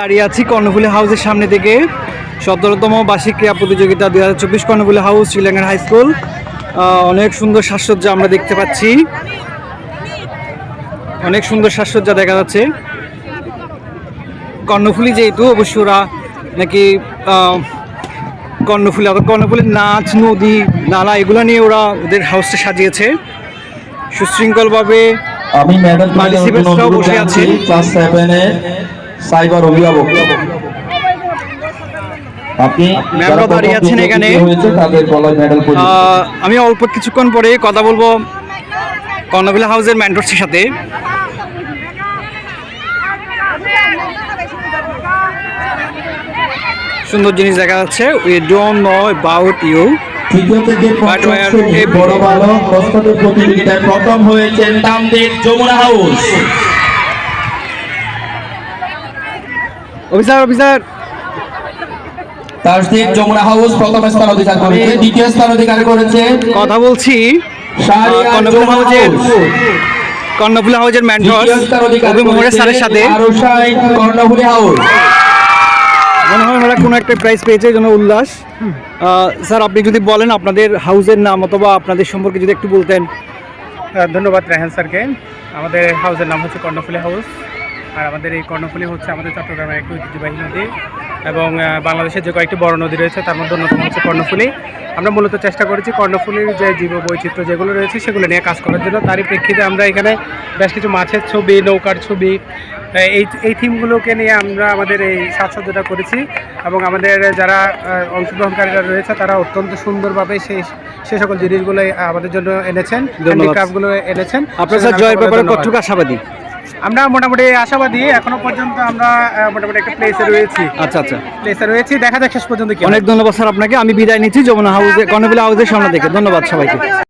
দাঁড়িয়ে আছি কর্ণফুলী হাউসের সামনে থেকে সতেরোতম বার্ষিক ক্রীড়া প্রতিযোগিতা দুই হাজার চব্বিশ কর্ণফুলী হাউস শ্রীলঙ্কার হাই স্কুল। অনেক সুন্দর সাজসজ্জা আমরা দেখতে পাচ্ছি। অনেক সুন্দর সাজসজ্জা দেখা যাচ্ছে। কর্ণফুলী যেহেতু অবশ্য ওরা নাকি কর্ণফুলী অর্থাৎ কর্ণফুলীর নাচ নদী নালা এগুলো নিয়ে ওরা ওদের হাউসটা সাজিয়েছে। সুশৃঙ্খলভাবে আমি ম্যাডাম বসে আছে। ক্লাস সেভেনে সাইবার অভিভাবক। দাঁড়িয়ে আছেন এখানে। আমি অল্প কিছুক্ষণ পরে কথা বলব কর্ণবিলা হাউসের ম্যান্টরসের সাথে। সুন্দর জিনিস দেখা যাচ্ছে। We don't know about you বড় প্রস্তাবের প্রতিযোগিতায় প্রথম হয়েছেন তামদের Jamuna house. Officer officer. Tasdiq Jamuna house প্রথম স্থান অধিকার করেছে দ্বিতীয় স্থান অধিকার করেছে কথা বলছি কর্ণফুলী হাউসের হাউস। কর্ণফুলী ম্যান্টর দ্বিতীয় স্থান অধিকার অভি মোহরের স্যারের সাথে। কর্ণফুলী হাউস। মনে হয় ওরা কোনো একটা প্রাইজ পেয়েছে এই জন্য উল্লাস। স্যার আপনি যদি বলেন আপনাদের হাউসের নাম অথবা আপনাদের সম্পর্কে যদি একটু বলতেন। ধন্যবাদ রেহান স্যারকে। আমাদের হাউসের নাম হচ্ছে কর্ণফুলি হাউস। আর আমাদের এই কর্ণফুলী হচ্ছে আমাদের চট্টগ্রামের একটি ঐতিহ্যবাহী নদী এবং বাংলাদেশের যে কয়েকটি বড় নদী রয়েছে তার মধ্যে অন্যতম হচ্ছে কর্ণফুলী আমরা মূলত চেষ্টা করেছি কর্ণফুলীর যে জীব বৈচিত্র্য যেগুলো রয়েছে সেগুলো নিয়ে কাজ করার জন্য তারই প্রেক্ষিতে আমরা এখানে বেশ কিছু মাছের ছবি নৌকার ছবি এই এই থিমগুলোকে নিয়ে আমরা আমাদের এই সাজসজ্জাটা করেছি এবং আমাদের যারা অংশগ্রহণকারীরা রয়েছে তারা অত্যন্ত সুন্দরভাবে সেই সে সকল জিনিসগুলো আমাদের জন্য এনেছেন। হ্যান্ডিক্রাফটগুলো এনেছেন আপনার জয়ের ব্যাপারে। কতটুকু আশাবাদী আমরা মোটামুটি আশাবাদী এখনও পর্যন্ত আমরা মোটামুটি একটা প্লেসে রয়েছি। আচ্ছা আচ্ছা। প্লেসে রয়েছি দেখা যাক শেষ পর্যন্ত কি অনেক ধন্যবাদ স্যার আপনাকে আমি বিদায় নিচ্ছি যমুনা হাউসে কর্ণবিলা হাউসের সামনে থেকে ধন্যবাদ সবাইকে।